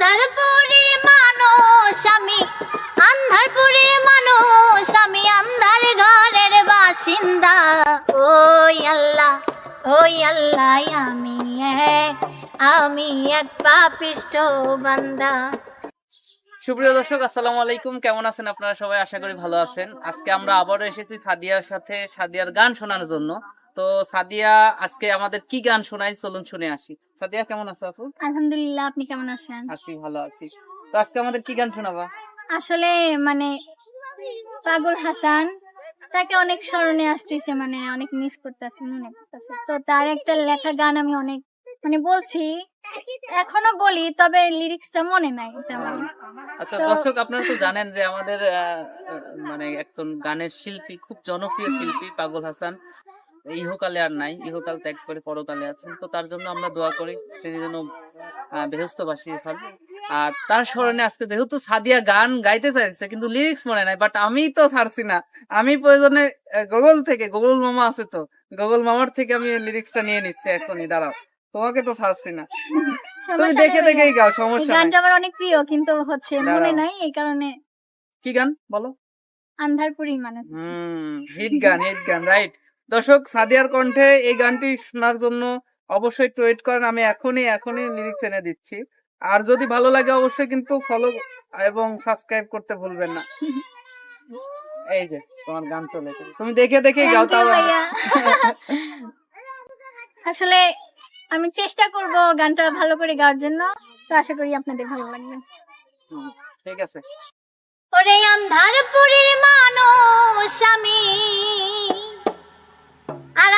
আন্ধারপুরের মানুষ আমি, আন্ধারপুরের মানুষ আমি, আন্ধার ঘরের বাসিন্দা। ওই আল্লাহ ওই আল্লাহ, আমি এক আমি এক পাপিষ্ট বান্দা। সুপ্রিয় দর্শক, আসসালামু আলাইকুম। কেমন আছেন আপনারা সবাই? আশা করি ভালো আছেন। আজকে আমরা আবারও এসেছি সাদিয়ার সাথে, সাদিয়ার গান শোনার জন্য। তো সাদিয়া, আজকে আমাদের কি গান শোনাই চলুন শুনে আসি। সাদিয়া কেমন আছো আপু? আলহামদুলিল্লাহ আপনি কেমন আছেন? আছি ভালো আছি। তো আজকে আমাদের কি গান শোনাবা? আসলে মানে পাগল হাসান তাকে অনেক স্মরণে আসতেছে মানে অনেক মিস করতেছে মনে করতেছে। তো তার একটা লেখা গান আমি অনেক মানে বলছি এখনও বলি তবে লিরিক্সটা মনে নাই তেমন আচ্ছা দর্শক আপনারা তো জানেন যে আমাদের মানে একজন গানের শিল্পী খুব জনপ্রিয় শিল্পী পাগল হাসান। ইহকালে আর নাই ইহকাল ত্যাগ করে পরকালে আছেন। তো তার জন্য আমরা দোয়া করি তিনি যেন আহ, বেহেস্তবাসী হন আর তার স্মরণে আজকে যেহেতু সাদিয়া গান গাইতে চাইছে কিন্তু লিরিক্স মনে নাই বাট আমি তো ছাড়ছি না। আমি প্রয়োজনে গুগল থেকে গুগল মামা আছে তো গুগল মামার থেকে আমি লিরিক্সটা নিয়ে নিচ্ছি এখনই দাঁড়াও। তোমাকে তো ছাড়ছি না। তুমি দেখে দেখেই গাও সমস্যা গানটা আমার অনেক প্রিয় কিন্তু হচ্ছে মনে নাই এই কারণে। কি গান? বলো। আন্ধারপুরি মানে। হুম হিট গান হিট গান রাইট দর্শক সাদিয়ার কণ্ঠে এই গানটি শোনার জন্য অবশ্যই ওয়েট করেন আমি এখনই এখনই লিরিক্স এনে দিচ্ছি। আর যদি ভালো লাগে অবশ্যই কিন্তু ফলো এবং সাবস্ক্রাইব করতে ভুলবেন না। এই যে তোমার গান চলে তুমি দেখে দেখে গাও তাও। আসলে আমি চেষ্টা করব গানটা ভালো করে গাওয়ার জন্য তো আশা করি আপনাদের ভালো লাগবে। ঠিক আছে। ওরে আন্ধারপুরের মানুষ আমি।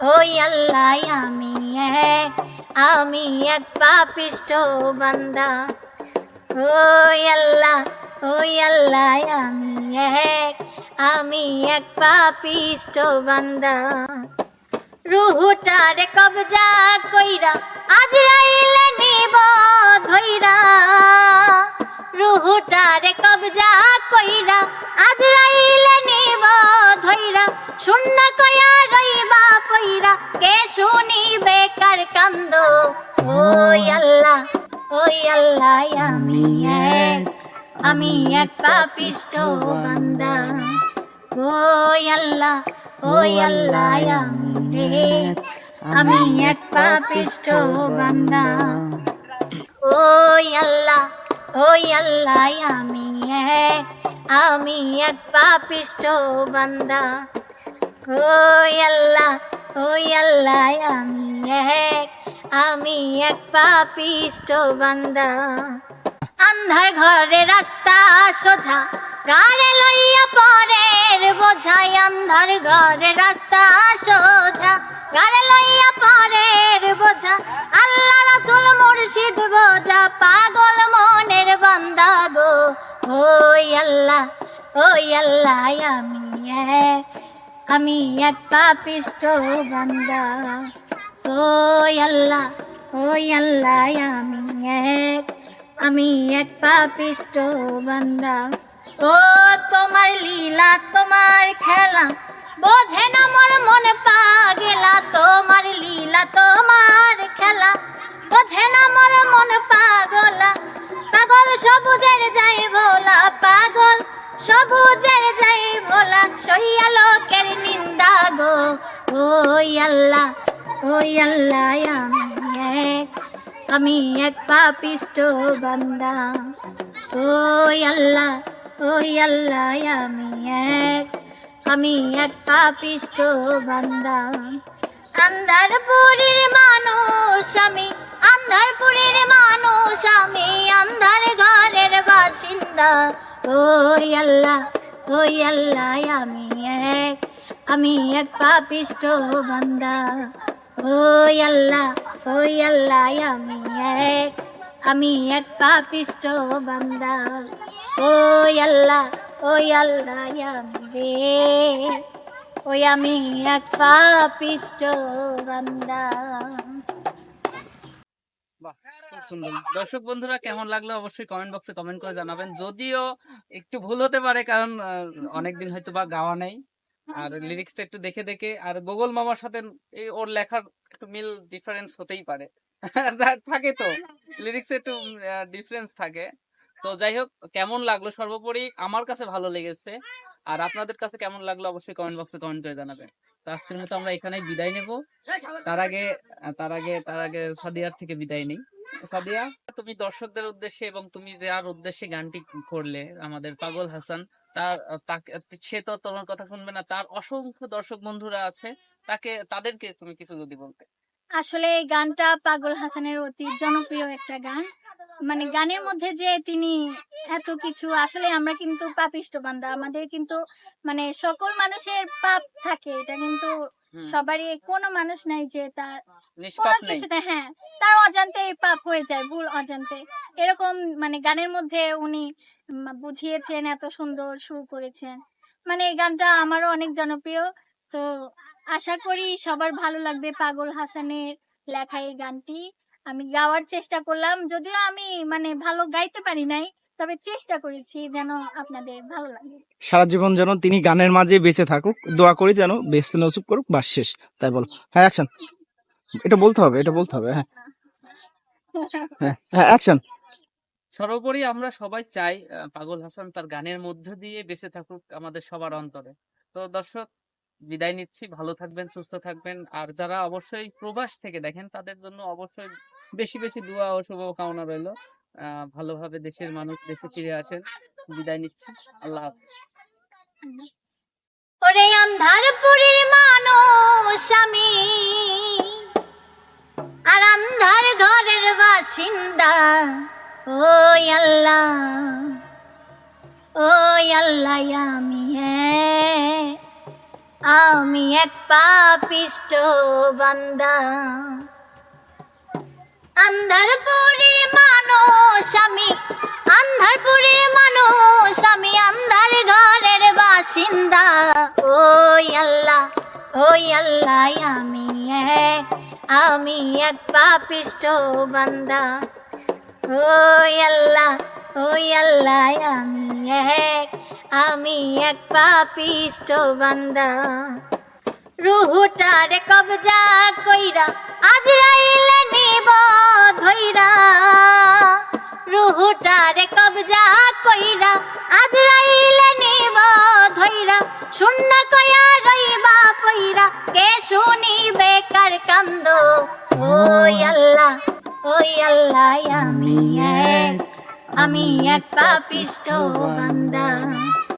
ওই আল্লাহ, আমি এক আমি এক পাপিষ্ট বান্দা। ওই আল্লাহ ওই আল্লাহ, আমি এক আমি এক পাপিষ্ট বান্দা। রুহুটারে কবজা কইরা আজ আজরাইলে নিব ধইরা। রুহুটারে কবজা কইরা আজ আজরাইলে নিব ধইরা। শূন্য কয়া রইবা পইরা, কে শুনিবে কার কান্দ? ওই আল্লাহ ওই আল্লাহ, আমি এক আমি এক পাপিষ্ট বান্দা। ওই আল্লাহ ওই আল্লাহ, আমি রে আমি এক পাপিষ্ট বান্দা। ওই আল্লাহ ওই আল্লাহ, আমি এক আমি এক পাপিষ্ট বান্দা। ওই আল্লাহ ওই আল্লাহ, আমি এক আমি এক পাপিষ্ট বান্দা। আন্ধার ঘরে রাস্তা সোজা, গাড়ে লইয়া পরের বোঝাই। আন্ধার ঘরে রাস্তা সোজা, গাড়ে লইয়া পরের বোঝা। আল্লাহ রাসুল মুর্শিদ বোঝা, পাগল মনের বান্দা গো। ওই আল্লাহ ওই আল্লাহ, আমি এক আমি এক পাপিষ্ট বান্দা। ওই আল্লাহ ওই আল্লাহ, আমি এক আমি এক পাপিষ্ট বান্দা। ও তোমার লীলা, তোমার খেলা, বোঝে না মোর মন পাগেলা। তোমার লীলা, তোমার খেলা, বোঝে না মোর মন পাগলা। পাগল সবুজের যাই ভোলা, পাগল সবুজের যাই ভোলা। সহিয়া লোকের নিন্দা গো ওই আল্লাহ ওই আল্লাহ আমি এক আমি এক পাপিষ্ট বান্দা। ওই আল্লাহ ওই আল্লাহ আমি এক। আমি এক পাপিষ্ট বান্দা। আন্ধারপুরের মানুষ আমি, আন্ধারপুরের মানুষ আমি আন্ধার ঘরের বাসিন্দা। ওই আল্লাহ ওই আল্লাহ আমি এক। আমি এক পাপিষ্ট বান্দা। ওই আল্লাহ ওই আল্লাহ, আমি এক আমি এক পাপিষ্ট বান্দা। ওই আল্লাহ ওই আল্লাহ, আমি রে ওই আমি এক পাপিষ্ট বান্দা। দর্শক বন্ধুরা, কেমন লাগল অবশ্যই কমেন্ট বক্সে কমেন্ট করে জানাবেন। যদিও একটু ভুল হতে পারে, কারণ অনেকদিন হয়তো বা গাওয়া নেই। আর লিরিক্সটা একটু দেখে দেখে আর গোগল মামার সাথে এই ওর লেখার একটু মিল ডিফারেন্স হতেই পারে। থাকে তো লিরিক্সে একটু ডিফারেন্স থাকে। তো যাই হোক কেমন লাগল? সর্বোপরি আমার কাছে ভালো লেগেছে। আর আপনাদের কাছে কেমন লাগল? অবশ্যই কমেন্ট বক্সে কমেন্ট করে জানাবেন। তো আজকের মতো আমরা এখানেই বিদায় নেব। তার আগে তার আগে তার আগে সাদিয়ার থেকে বিদায় নেই। সাদিয়া তুমি দর্শকদের উদ্দেশ্যে এবং তুমি যে আর উদ্দেশ্যে গানটি করলে আমাদের পাগল হাসান তার সে তো তোমার কথা শুনবে না। তার অসংখ্য দর্শক বন্ধুরা আছে, তাকে, তাদেরকে তুমি কিছু যদি বলতে। আসলে এই গানটা পাগল হাসানের অতি জনপ্রিয় একটা গান। মানে গানের মধ্যে যে তিনি এত কিছু, আসলে আমরা কিন্তু পাপিষ্ট বান্দা। আমাদের কিন্তু মানে সকল মানুষের পাপ থাকে। এটা কিন্তু সবারই কোনো মানুষ নাই যে তার কোনো কিছুতে হ্যাঁ তার অজান্তে পাপ হয়ে যায় ভুল অজান্তে। এরকম মানে গানের মধ্যে উনি বুঝিয়েছেন এত সুন্দর সুর করেছেন। মানে এই গানটা আমারও অনেক জনপ্রিয়। তো আশা করি সবার ভালো লাগবে পাগল হাসানের লেখা এই গানটি। আমি গাওয়ার চেষ্টা করলাম যদিও আমি মানে ভালো গাইতে পারি নাই। তবে চেষ্টা করেছি যেন আপনাদের ভালো লাগে। সারা জীবন যেন তিনি গানের মাঝে বেঁচে থাকুক দোয়া করি যেন বেঁচতে নসিব করুক বাস শেষ। তাই বলো। হ্যাঁ অ্যাকশন এটা বলতে হবে এটা বলতে হবে হ্যাঁ। হ্যাঁ অ্যাকশন সর্বোপরি আমরা সবাই চাই আহ, পাগল হাসান তার গানের মধ্য দিয়ে বেঁচে থাকুক আমাদের সবার অন্তরে। তো দর্শক বিদায় নিচ্ছি। ভালো থাকবেন সুস্থ থাকবেন। আর যারা অবশ্যই প্রবাস থেকে দেখেন তাদের জন্য অবশ্যই বেশি বেশি দোয়া ও শুভকামনা রইল। ভালোভাবে দেশের মানুষ দেশে ফিরে আসেন বিদায় নিচ্ছি। আল্লাহ ওরে আন্ধারপুরীর মানুষ আমি, আর আন্ধার ঘরের বাসিন্দা, ওই আল্লাহ ওই আল্লাহ আমি আমি এক পাপিষ্ট বান্দা। আন্ধার পুরীর মানুষ আমি আন্ধার পুরীর মানুষ আমি আন্ধার ঘরের বাসিন্দা। ওই আল্লাহ ওই আল্লাহ, আমি এক আমি এক পাপিষ্ট বান্দা। ওই আল্লাহ ওই আল্লাহ, আমি এক আমি এক পাপিষ্ট বান্দা। রুহুটারে কবজা কইরা আজরাইলে নিব ধইরা রুহুটারে কবজা কইরা আজরাইলে নিব ধইরা শূন্য কয়া রইবা পইরা, কে শুনিবে কার কান্দ? ওই আল্লাহ, ওই আমি এক আমি এক পাপিষ্ট বান্দা।